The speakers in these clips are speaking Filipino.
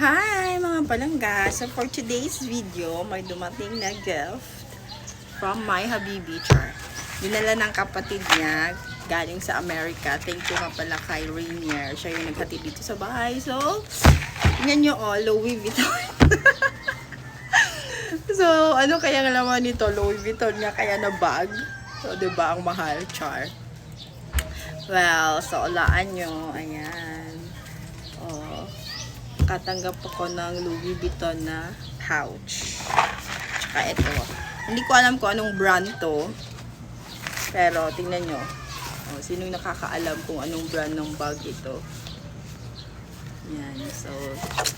Hi mga palangga! So for today's video, may dumating na gift from my Habibi Char. Dinala ng kapatid niya galing sa Amerika. Thank you nga pala kay Rainier. Siya yung naghatid dito sa bahay. So, tingnan nyo all, Louis Vuitton. so, ano kaya ang laman nito? Louis Vuitton nga kaya na bag. So, ba ang mahal, Char? Well, so, ulaan nyo. Ayan. Oh katanggap ako ng Louis Vuitton na pouch. Tsaka ito. Hindi ko alam kung anong brand to. Pero, tingnan nyo. O, sinong nakakaalam kung anong brand ng bag ito. Yan. So,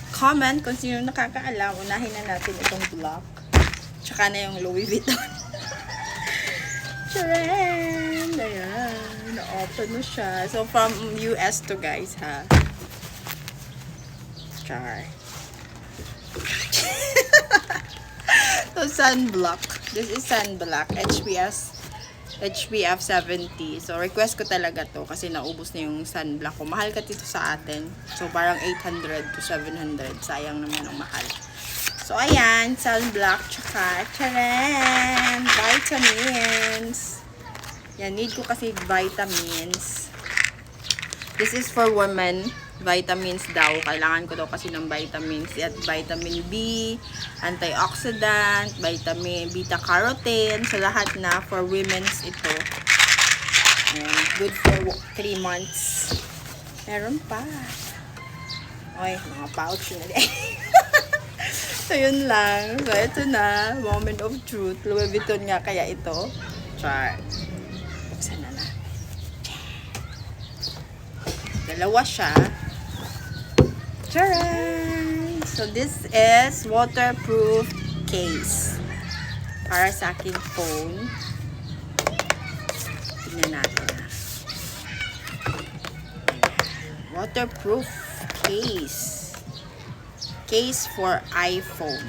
comment kung sino nakakaalam. Unahin na natin itong vlog. Tsaka na yung Louis Vuitton. Charan! Ayan. Na-open na siya. So, from US to guys, ha? Char. so, sunblock. This is sunblock. HPS HPF 70. So, request ko talaga to kasi naubos na yung sunblock ko. Mahal ka dito sa atin. So, parang 800 to 700. Sayang naman ang mahal. So, ayan. Sunblock. Tsaka, charan! Vitamins. Yan, need ko kasi vitamins. This is for women. Vitamins daw. Kailangan ko daw kasi ng vitamins. At vitamin B, antioxidant, vitamin beta-carotene. So, lahat na for women's ito. And good for 3 months. Meron pa. Oy, mga pouch na din. so, yun lang. So, ito na. Moment of truth. Louis Vuitton nga kaya ito. Char. Buksan na na. Dalawa siya. Charan! So, this is waterproof case. Para sa aking phone. Tingnan natin na. Waterproof case. Case for iPhone.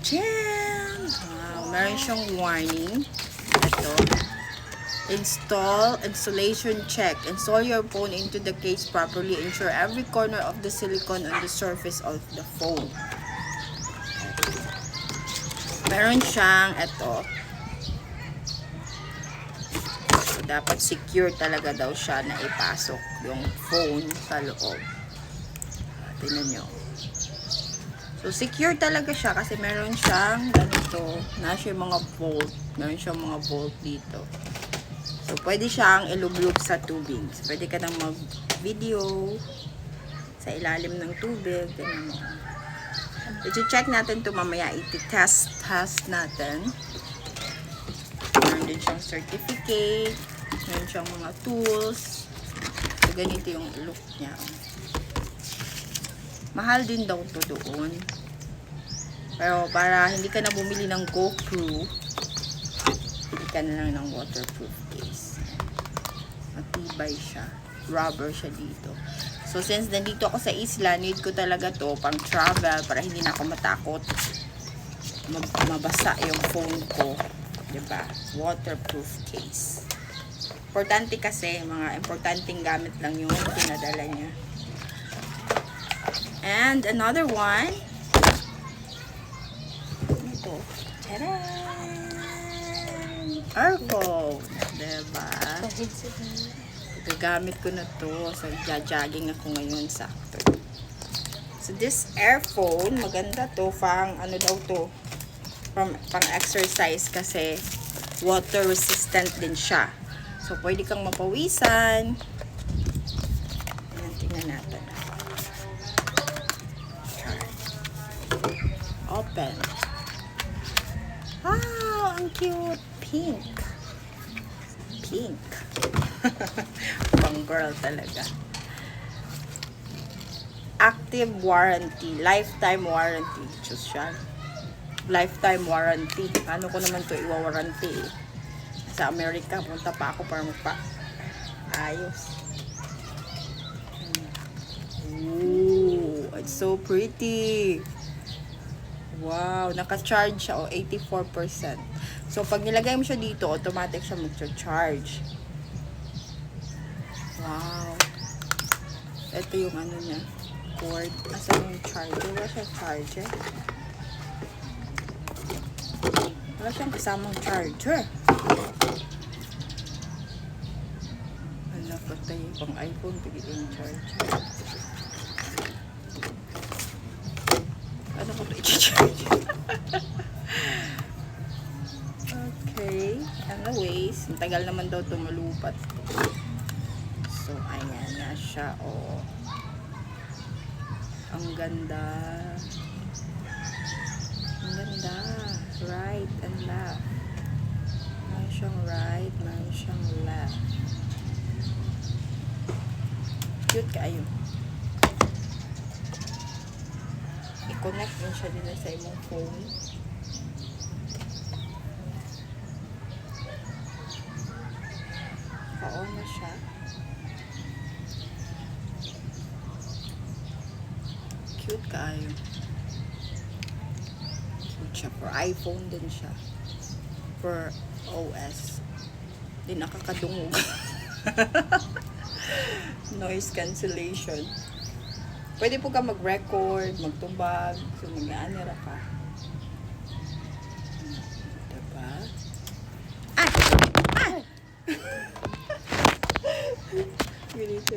Jan! Wow, meron siyang warning. Ito. Install installation check. Install your phone into the case properly. Ensure every corner of the silicone on the surface of the phone. Meron siyang ito. So, dapat secure talaga daw siya na ipasok yung phone sa loob. Tingnan nyo. So, secure talaga siya kasi meron siyang ganito. Nasa yung mga bolt. Meron siyang mga bolt dito. So, pwede siyang ilublog sa tubig. So, pwede ka nang mag-video sa ilalim ng tubig. Ganun mo. I-check natin to mamaya. I-test test natin. Meron din siyang certificate. Meron siyang mga tools. So, ganito yung look niya. Mahal din daw to doon. Pero para hindi ka na bumili ng GoPro, bili ka na lang ng waterproof. Matibay siya. Rubber siya dito. So, since nandito ako sa isla, need ko talaga to pang travel para hindi na ako matakot mag- mabasa yung phone ko. ba? Waterproof case. Importante kasi, mga importanteng gamit lang yung pinadala niya. And another one. Ito. Tadaan! Earphone. Diba? Gagamit ko na to. So, jogging ako ngayon sakto. So, this earphone, maganda to. Pang, ano daw to? Pang, pang exercise kasi water resistant din siya. So, pwede kang mapawisan. Tingnan natin. Open. Wow, ang cute. Pink. Pink. Pang girl talaga. Active warranty. Lifetime warranty. Diyos siya. Lifetime warranty. Ano ko naman to iwa-warranty eh. Sa Amerika, punta pa ako para magpa ayos. Ooh, it's so pretty. Wow, naka-charge siya o 84%. So, pag nilagay mo siya dito, automatic siya mag-charge. Wow. Ito yung ano niya, cord. Asan yung charger? Wala siyang charger. Wala siyang kasamang charger. Wala patay. Pang iPhone, yung charger. Ano ko ito okay. Anyways, ang tagal naman daw tumulupat. So, ayan na siya. Oh. Ang ganda. Ang ganda. Right and left. Meron siyang right, meron siyang left. Cute kayo. I-connect mo siya din sa imong phone. Pa-on na siya. Cute kaayo. Cute siya. For iPhone din siya. For OS. Di nakakadungog. Noise cancellation. Pwede po ka mag-record, magtubag, so mag-aanira ka. Diba? Ay! Ay! Ganito?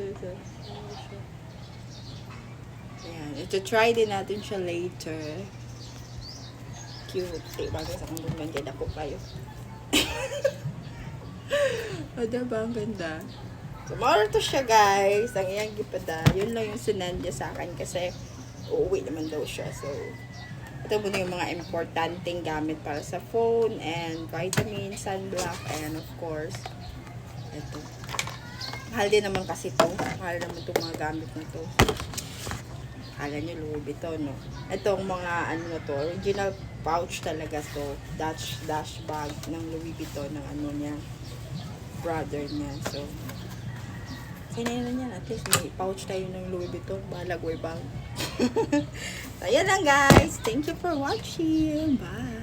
Ayan. Ito, try din natin siya later. Cute. Eh, bagay sa kung ganda ako kayo. o, diba? Ang ganda. So, mauro to siya, guys. Ang iyang gipada. Yun lang yung sinend niya sa akin kasi uuwi naman daw siya. So, ito muna yung mga importanteng gamit para sa phone and vitamin, sunblock, and of course, ito. Mahal din naman kasi to. Mahal naman itong mga gamit na to. Kala nyo Louis Vuitton, no? Itong mga, ano to, original pouch talaga to. Dash, dash bag ng Louis Vuitton, ng ano niya, brother niya. So, Kaya na yan, at least may pouch tayo ng Louis Vuitton, balag way bag. so, yan lang guys. Thank you for watching. Bye.